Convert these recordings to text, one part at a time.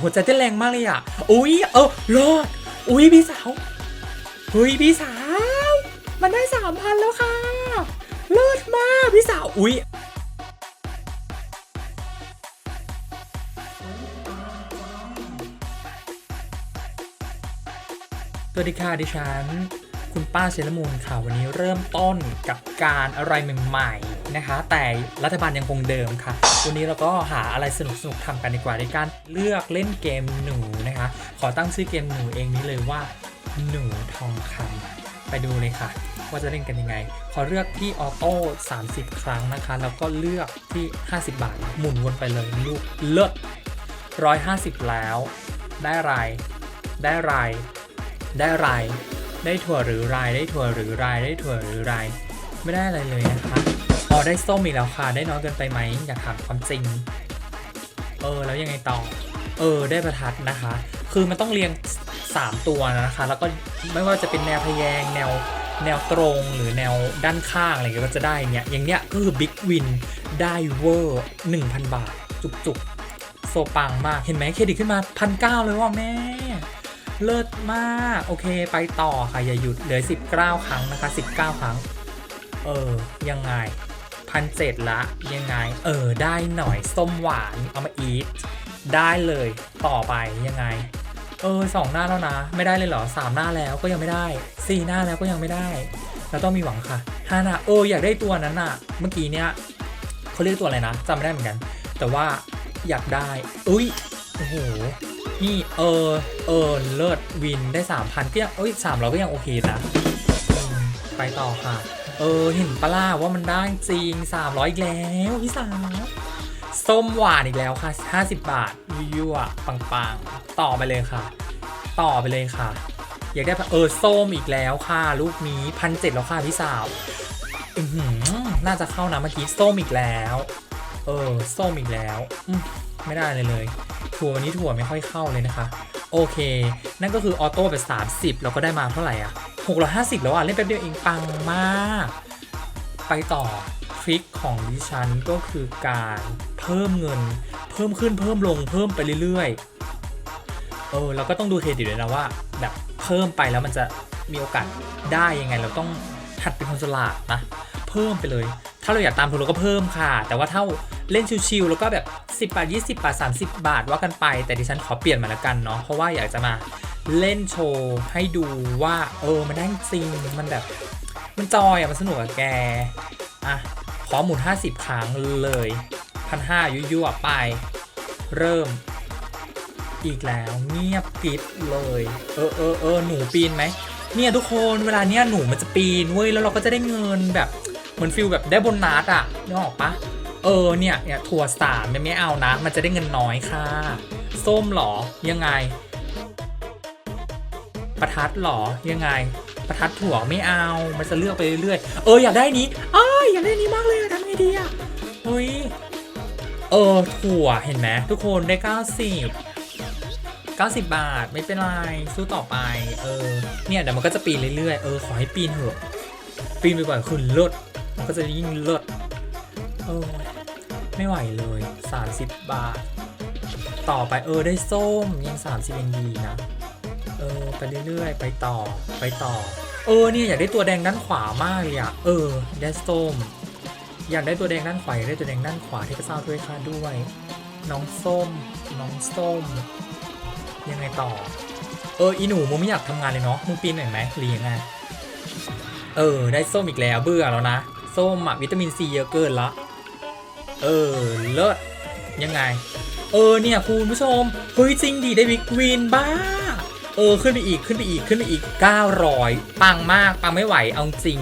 หัวใจเต้นแรงมากเลยอะ อุ้ยเออรอด อุ้ยพี่สาว เฮ้ยพี่สาว มันได้สามพันแล้วค่ะเลิศมากพี่สาว อุ้ยสวัสดีค่ะดิฉัน คุณป้าเชลมูลค่ะวันนี้เริ่มต้นกับการอะไรใหม่ๆนะคะ แต่รัฐบาลยังคงเดิมค่ะ วันนี้เราก็หาอะไรสนุกๆทำกันดีกว่าในการเลือกเล่นเกมหนูนะคะ ขอตั้งชื่อเกมหนูเองนี้เลยว่า หนูทองคำไปดูเลยค่ะ ว่าจะเล่นกันยังไง ขอเลือกที่ออโต้30 ครั้งนะคะ แล้วก็เลือกที่ 50 บาท หมุนวนไปเลยลูกเลิศ150 แล้ว ได้ไร ได้ไร ได้ไร ได้ถั่วหรือไรได้ถั่วหรือไรได้ถั่วหรือไรไม่ได้อะไรเลยนะคะอ๋อได้ส้มอีกแล้วค่ะได้น้อยเกินไปไหมอยากถามความจริง เออแล้วยังไงต่อ เออได้ประทัดนะคะ คือมันต้องเรียง 3 ตัวนะคะ แล้วก็ไม่ว่าจะเป็นแนวทะแยงแนวแนวตรงหรือแนวด้านข้างอะไรเงี้ยก็จะได้เนี่ยอย่างเนี้ยก็คือบิ๊กวินได้เวอร์1,000บาท จุกๆโซปังมาก เห็นไหมเครดิตขึ้นมาพันเเลยว่ะแม่ เลิศมาก โอเค ไปต่อค่ะ อย่าหยุด เหลือ 19 ครั้งนะคะ 19 ครั้ง เออ ยังไงพันเจ็ดละ ยังไง เออ ได้หน่อย ส้มหวาน เอามาอีท ได้เลย ต่อไป ยังไง เออสองหน้าแล้วนะ ไม่ได้เลยเหรอสามหน้าแล้วก็ยังไม่ได้สี่หน้าแล้วก็ยังไม่ได้ เราต้องมีหวังค่ะห้าหน้า เออ อยากได้ตัวนั้นน่ะเมื่อกี้เนี้ยเขาเรียกตัวอะไรนะจำไม่ได้เหมือนกัน แต่ว่าอยากได้ อุ้ย โอ้โห นี่เออเออเลิศวินได้ 3,000 ก็ยังเอ้ยสามเราก็ยังโอเคนะไปต่อค่ะ เออเห็นปะล่าว่ามันได้จริง 300 อีกแล้วพี่สาวส้มหวานอีกแล้วค่ะ 50 บาทยั่วปังๆ ต่อไปเลยค่ะ ต่อไปเลยค่ะ อยากได้เออส้มอีกแล้วค่ะ ลูกนี้พันเจ็ดแล้วค่ะพี่สาวอือหือน่าจะเข้านะเมื่อกี้ส้มอีกแล้ว เออส้มอีกแล้วอืไม่ได้เลยเลย ถั่ววันนี้ถั่วไม่ค่อยเข้าเลยนะคะ โอเค นั่นก็คือออโต้ไป30 เราก็ได้มาเท่าไหร่อะ650 แล้วอะ เล่นแป๊บเดียวเองปังมาก ไปต่อทริคของดิฉันก็คือการเพิ่มเงิน เพิ่มขึ้นเพิ่มลงเพิ่มไปเรื่อยๆ เออเราก็ต้องดูเครดิตเลยนะว่า แบบเพิ่มไปแล้วมันจะมีโอกาสได้ยังไง เราต้องหัดเป็นคนฉลาดนะ เพิ่มไปเลย ถ้าเราอยากตามทุนเราก็เพิ่มค่ะ แต่ว่าถ้า เล่นชิวๆแล้วก็แบบ 10 บาท 20 บาท 30 บาทว่ากันไป แต่ดิฉันขอเปลี่ยนมาล้วกันเนาะเพราะว่าอยากจะมาเล่นโชว์ให้ดูว่า เออ มันได้จริง มันแบบ มันจอยอะมันสนุกอะแก อะ ขอหมุน 50 ครั้งเลยพันห้ายั่วๆไป เริ่ม อีกแล้วเงียบกริบเลย เออเออเออหนูปีนไหมเนี่ยทุกคนเวลาเนี้ยหนูมันจะปีนเว้ยแล้วเราก็จะได้เงินแบบเหมือนฟิลแบบได้โบนัสอะนึกออกปะ เออเนี่ยเนี่ยถั่วสามเนี่ไม่เอานะ มันจะได้เงินน้อยค่ะ ส้มหรอยังไง ประทัดหรอยังไง ประทัดถั่วไม่เอา มันจะเลือกไปเรื่อยเอออยากได้นี้อ้าอยากได้นี้มากเลยทำไงดีอะเฮ้ยเออถั่วเห็นไหมทุกคนได้ 90 90 บาทไม่เป็นไรสู้ต่อไป เออเนี่ยเดี๋ยวมันก็จะปีนเรื่อยๆเออขอให้ปีนเถอะปีนไปบ่อยๆคือเลิศมันก็จะยิ่งเลิศเออ ไม่ไหวเลย 30 บาท ต่อไปเออได้ส้มยัง30เองดีนะ เออ ไปเรื่อยๆ ไปต่อไปต่อ เออเนี่ยอยากได้ตัวแดงด้านขวามากเลยอะเออได้ส้ม อยากได้ตัวแดงด้านขวายได้ตัวแดงด้านขวาที่พระเจ้าด้วยค่ะด้วย น้องส้ม น้องส้ม ยังไงต่อ เอออีหนูมึงไม่อยากทำงานเลยเนาะมึงปีนหน่อยไหมหรือยังไงเออ ได้ส้มอีกแล้วเบื่อแล้วนะ ส้มอะวิตามินซีเยอะเกินละ เออ เลิศยังไง เออเนี่ยคุณผู้ชมเฮ้ยจริงดิได้วิกวินบ้า เออขึ้นไปอีกขึ้นไปอีกขึ้นไปอีก 900 ปังมากปังไม่ไหวเอาจริง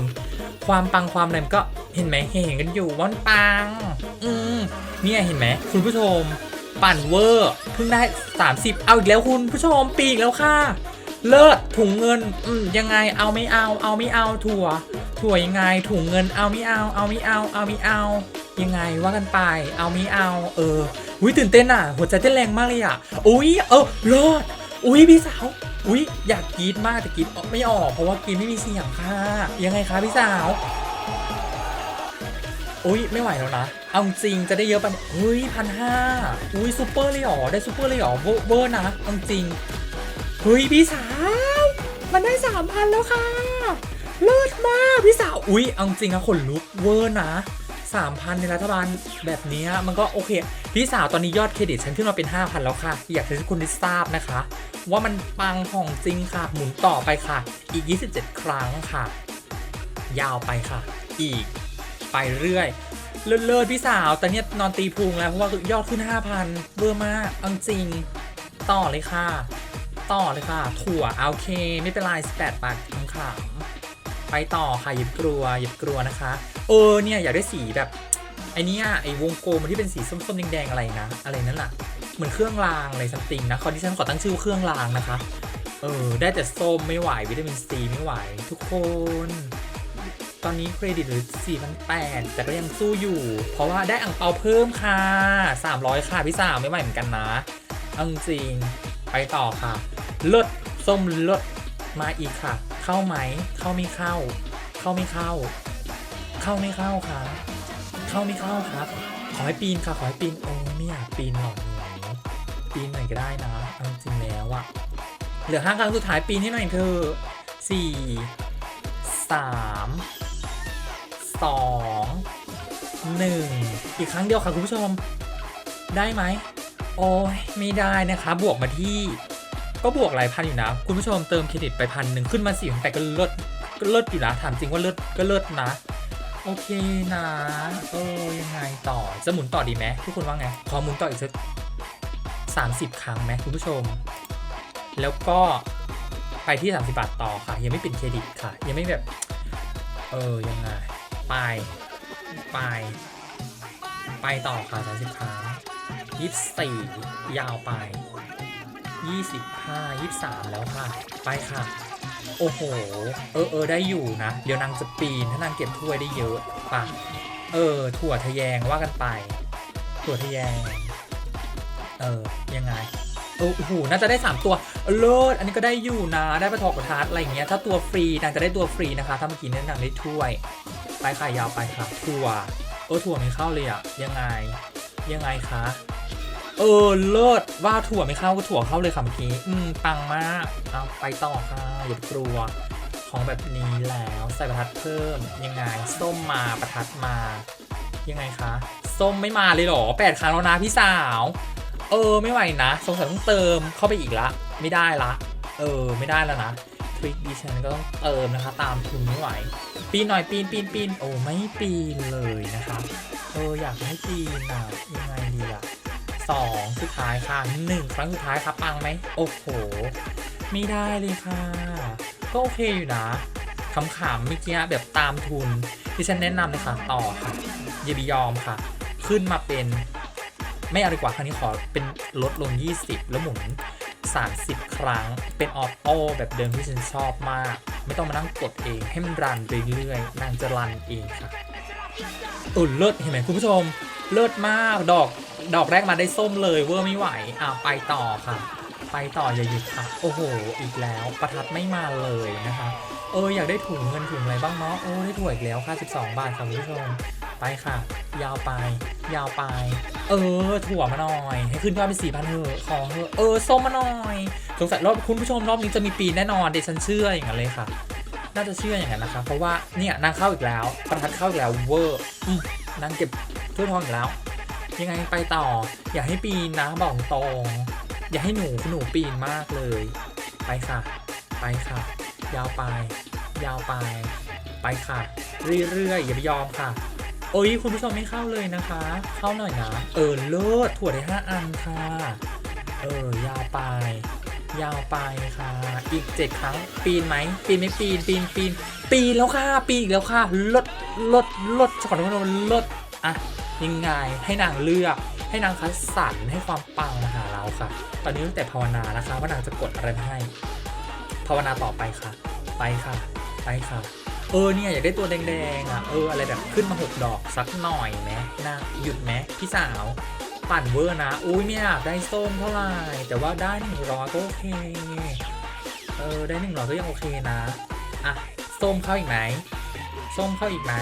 ความปังความอะไรมันก็เห็นไหมเห็นกันอยู่ว่ามันปัง อืมเนี่ยเห็นไหมคุณผู้ชม ปั่นเวอร์เพิ่งได้ 30 เอาอีกแล้วคุณผู้ชมปีกแล้วค่ะเลิศถุงเงินอืมยังไงเอาไม่เอา เอาไม่เอาถั่ว ถั่วยังไงถุงเงินเอาไม่เอา เอาไม่เอาเอาไม่เอา ยังไงว่ากันไป เอาม่เอา เอออุ้ยตื่นเต้นอะ หัวใจเต้นแรงมากเลยอะ อุ้ยเออรอดอุ้ยพี่สาว อุ้ยอยากกรีดมากแต่กรีดไม่ออกเพราะว่ากรีดไม่มีเสียงค่ะ ยังไงคะพี่สาว อุ้ยไม่ไหวแล้วนะเอาจริงจะได้เยอะปะเฮ้ยพันห้าอุ้ยซูเปอร์เลยหรอได้ซูเปอร์เลยหรอเวอร์เวอร์นะเอาจริงเฮ้ยพี่สาว มันได้สามพันแล้วค่ะเลิศมากพี่สาว อุ๊ยเอาจริงนะขนลุกเวอร์นะ สามพันในรัฐบาลแบบนี้มันก็โอเค พี่สาวตอนนี้ยอดเครดิตฉันขึ้นมาเป็น 5,000 แล้วค่ะ อยากให้ทุกคนได้ทราบนะคะ ว่ามันปังของจริงค่ะ หมุนต่อไปค่ะ อีก 27 ครั้งค่ะ ยาวไปค่ะ อีก ไปเรื่อยเลิศพี่สาวแต่เนี่ยนอนตีพุงแล้วเพราะว่ายอดขึ้น 5,000เบอร์มากเอาจริง ต่อเลยค่ะ ต่อเลยค่ะ ถั่วโอเค ไม่เป็นไร18บาทคำๆ ไปต่อค่ะหยิบกลัวหยิบกลัวนะคะ เออเนี่ยอยากได้สีแบบไอเนี้ยไอวงกลมที่เป็นสีส้มๆแดงๆอะไรนะ อะไรนั่นน่ะเหมือนเครื่องรางอะไรซัมติงนะขอที่ฉันขอตั้งชื่อเครื่องรางนะคะ เออได้แต่ส้มไม่ไหววิตามินซีไม่ไหวทุกคน ตอนนี้เครดิตหรือ4,800แต่ก็ยังสู้อยู่ เพราะว่าได้อ่างเปาเพิ่มค่ะ 300 ค่ะพี่สาวไม่ไหวเหมือนกันนะอาจริงไปต่อค่ะเลิศส้มเลิศ มาอีกค่ะ เข้าไหม เข้าไม่เข้า เข้าไม่เข้า เข้าไม่เข้าค่ะ เข้าไม่เข้าครับ ขอให้ปีนค่ะ ขอให้ปีนโอ้ไม่อยากปีนหรอกหนูปีนหน่อยก็ได้นะเอาจริงแล้วอะเหลือห้าครั้งสุดท้ายปีนให้หน่อยเธอะสี่สามสองหนึ่งอีกครั้งเดียวค่ะคุณผู้ชม ได้ไหม โอ้ยไม่ได้นะคะ บวกมาที่ ก็บวกหลายพันอยู่นะ คุณผู้ชมเติมเครดิตไปพันหนึ่งขึ้นมาสี่พันแปดก็เลิศก็เลิศอยู่นะถามจริงว่าเลิศก็เลิศนะ โอเคนะเออยังไงต่อจะหมุนต่อดีไหมทุกคนว่าไงขอหมุนต่ออีกสักสามสิบครั้งไหมคุณผู้ชม แล้วก็ไปที่ 30 บาทต่อค่ะ ยังไม่เป็นเครดิตค่ะ ยังไม่แบบ เออ ยังไง ไป ไป ไปต่อค่ะ 30 ครั้ง 24 ยาวไป 25 23 แล้วค่ะ ไปค่ะ โอ้โห เออเออได้อยู่นะ เดี๋ยวนางจะปีน ถ้านางเก็บถ้วยได้เยอะป่ะเออ ถั่วทะแยงว่ากันไป ถั่วทะแยง เออ ยังไงโอ้โห น่าจะได้ 3 ตัวเลิศอันนี้ก็ได้อยู่นะ ได้ประทอกประทัดอะไรอย่างเงี้ย ถ้าตัวฟรีนางจะได้ตัวฟรีนะคะ ถ้าเมื่อกี้นี้นางได้ถ้วย ไปค่ะยาวไปค่ะ ถั่ว เออถั่วไม่เข้าเลยอะยังไง ยังไงคะ เออเลิศว่าถั่วไม่เข้าก็ถั่วเข้าเลยค่ะเมื่อกี้อืมปังมากเอาไปต่อค่ะอย่ากลัวของแบบนี้แล้วใส่ประทัดเพิ่มยังไงส้มมาประทัดมา ยังไงคะส้มไม่มาเลยเหรอแปดครั้งแล้วนะพี่สาว เออไม่ไหวนะสงสัยต้องเติมเข้าไปอีกละ ไม่ได้ละ เออไม่ได้แล้วนะทริคดิฉันก็ต้องเติมนะคะ ตามทุนไม่ไหว ปีนหน่อยปีนปีนปีนโอ้ไม่ปีนเลยนะคะเอออยากให้ปีนอะยังไงดีล่ะ สองสุดท้ายค่ะหนึ่งครั้งสุดท้ายครับปังไหม โอ้โห ไม่ได้เลยค่ะ ก็โอเคอยู่นะขำๆเมื่อกี้แบบตามทุนที่ฉันแนะนำเลยค่ะต่อค่ะย่าไปยอมค่ะ ขึ้นมาเป็น ไม่เอาดีกว่าครั้งนี้ขอเป็นลดลง 20 แล้วหมุน 30 ครั้งเป็นออโต้แบบเดิมที่ฉันชอบมาก ไม่ต้องมานั่งกดเองให้มันรันไปเรื่อยๆนางจะรันเองค่ะ เออเลิศเห็นไหมคุณผู้ชม เลิศมากดอกดอกแรกมาได้ส้มเลยเวอร์ไม่ไหวอะไปต่อค่ะ ไปต่ออย่าหยุดค่ะโอ้โห อีกแล้วประทัดไม่มาเลยนะคะ เอออยากได้ถุงเงินถุงอะไรบ้างเนาะโอ้ได้ถั่วอีกแล้วค่ะ 12 บาทค่ะคุณผู้ชมไปค่ะ ยาวไป ยาวไป เออ ถั่วมาหน่อย ให้ขึ้นยอดเป็นสี่พันเถอะขอเถอะเออส้มมาหน่อยสงสัยรอบคุณผู้ชมรอบนี้จะมีปีแน่นอนเดยวฉันเชื่ออย่างนั้นเลยค่ะ น่าจะเชื่ออย่างนั้นนะคะ เพราะว่าเนี่ยนางเข้าอีกแล้วประทัดเข้าอีกแล้วเวอร์อืมนางเก็บถ้วยทองอีกแล้ว ยังไงไปต่อ อย่าให้ปีนนะบอกตรงอย่าให้หนูหนูปีนมากเลย ไปค่ะ ไปค่ะ ยาวไป ยาวไป ไปค่ะ เรื่อยๆอย่าไปยอมค่ะโอ้ยคุณผู้ชมไม่เข้าเลยนะคะ เข้าหน่อยนะ เออเลิศถั่วได้5อันค่ะ เออยาวไป ยาวไปค่ะ อีก7ครั้ง ปีนไหม ปีนไม่ปีน ปีนปีน ปีนแล้วค่ะ ปีนอีกแล้วค่ะ ลด ลด ลดขอโทษนะลด อะ ยังไง ให้นางเลือก ให้นางคัดสรรให้ความปังมาหาเราค่ะ ตอนนี้ตั้งแต่ภาวนานะคะว่านางจะกดอะไรมาให้ ภาวนาต่อไปค่ะ ไปค่ะ ไปค่ะ เออเนี่ยอยากได้ตัวแดงๆอะ เอออะไรแบบขึ้นมา6ดอกสักหน่อยไหมนะหยุดไหมพี่สาว ปั่นเวอร์นะ อุ้ยไม่อยากได้ส้มเท่าไหร่ แต่ว่าได้หนึ่งร้อยก็โอเค เออ ได้หนึ่งร้อยก็ยังโอเคนะ อะ ส้มเข้าอีกไหม ส้มเข้าอีกไหม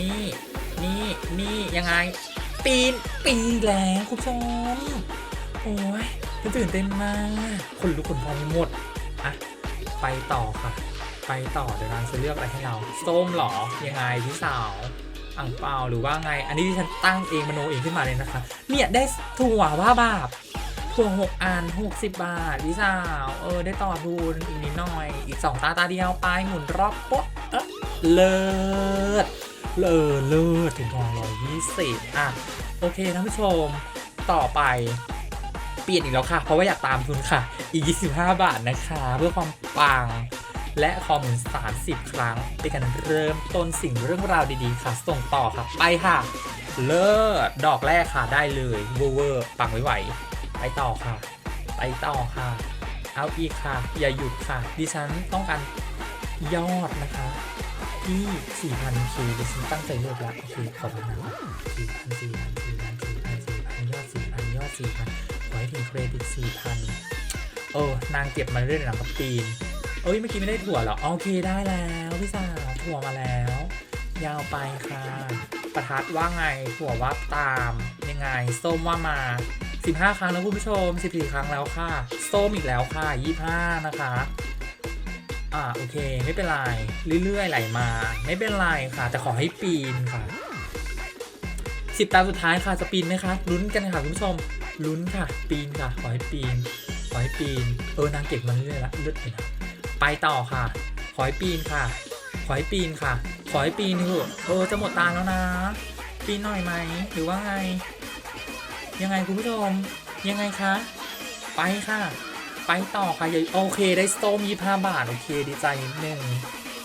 นี่ นี่ นี่ยังไง ปีน ปีนแล้วคุณผู้ชม โอ้ยตื่นเต้นมาก คนลุกขนพองหมดอะไปต่อค่ะ ไปต่อเดี๋ยวนางจะเลือกอะไรให้เรา ส้มหรอ ยังไงพี่สาว อ่างเปล่าหรือว่าไง อันนี้ที่ฉันตั้งเองมโนเองขึ้นมาเลยนะคะ เนี่ยได้ถั่วว่าบาปถั่วหกอันหกสิบบาทพี่สาวเออได้ต่อทุนอีกนิดหน่อย อีกสองตาตาเดียวไปหมุนรอบปุ๊บเอ๊ะเลิศเลอเลิศถึงทองร้อยยี่สิบอะโอเคท่านผู้ชมต่อไปเปลี่ยนอีกแล้วค่ะ เพราะว่าอยากตามทุนค่ะ อีก 25 บาทนะคะ เพื่อความปัง และคอมเมนต์30 ครั้งในการเริ่มต้นสิ่งเรื่องราวดีๆ ค่ะ ส่งต่อค่ะไปค่ะ เลิศดอกแรกค่ะได้เลยเวอร์เวอร์ปังไว้ไหวไปต่อค่ะ ไปต่อค่ะ เอาอีกค่ะ อย่าหยุดค่ะ ดิฉันต้องการยอดนะคะ ที่ 4,000เคดิฉันตั้งใจเลือกแล้วโอเคขอบคุณนะครับ4,000 4,000 4,000 4,000 4,000ยอด4,000ยอด4,000ขอให้ถึงเครดิต4,000เออนางเก็บมาเรื่อยๆนะครับปีน เอ้ยเมื่อกี้ไม่ได้ถั่วหรอ โอเคได้แล้วพี่สาวถั่วมาแล้ว ยาวไปค่ะ ประทัดว่าไงถั่วว่าตามยังไง ส้มว่ามา 15 ครั้งแล้วคุณผู้ชม 14 ครั้งแล้วค่ะ ส้มอีกแล้วค่ะ 25 นะคะอ่าโอเคไม่เป็นไรเรื่อยๆไหลมา ไม่เป็นไรค่ะ แต่ขอให้ปีนค่ะสิบตาสุดท้ายค่ะจะปีนไหมคะลุ้นกันค่ะคุณผู้ชมลุ้นค่ะ ปีนค่ะ ขอให้ปีน ขอให้ปีน เออนางเก็บมาเรื่อยๆละเลือดเลยนะ ไปต่อค่ะ ขอให้ปีนค่ะ ขอให้ปีนค่ะ ขอให้ปีนเถอะเออจะหมดตาแล้วนะ ปีนหน่อยไหม หรือว่าไง ยังไงคุณผู้ชม ยังไงคะ ไปค่ะ ไปต่อค่ะอย่าโอเคได้สโตมยี่ห้าบาท โอเคดีใจนิดนึง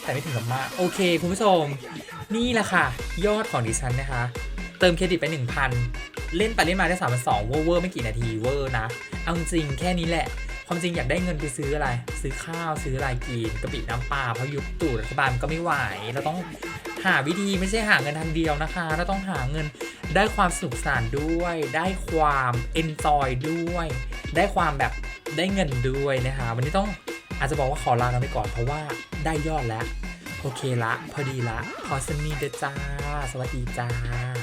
แต่ไม่ถึงกับมาก โอเค คุณผู้ชม นี่แหละค่ะ ยอดของดิฉันนะคะ เติมเครดิตไป 1,000 เล่นไปเล่นมาได้3 2 0 0เวอร์เวอร์ไม่กี่นาทีเวอร์นะ เอาจริงแค่นี้แหละ ความจริงอยากได้เงินไปซื้ออะไร ซื้อข้าวซื้ออะไรกินกะปิน้ำปลาเพราะยุคตู่รัฐบาลมันก็ไม่ไหวเราต้องหาวิธีไม่ใช่หาเงินทางเดียวนะคะ เราต้องหาเงินได้ความสนุกสนานด้วย ได้ความเอนจอยด้วย ได้ความแบบได้เงินด้วยนะคะ วันนี้ต้องอาจจะบอกว่าขอลากันไปก่อนเพราะว่าได้ยอดแล้ว โอเคละ พอดีละ พอสนีเดจ้า สวัสดีจ้า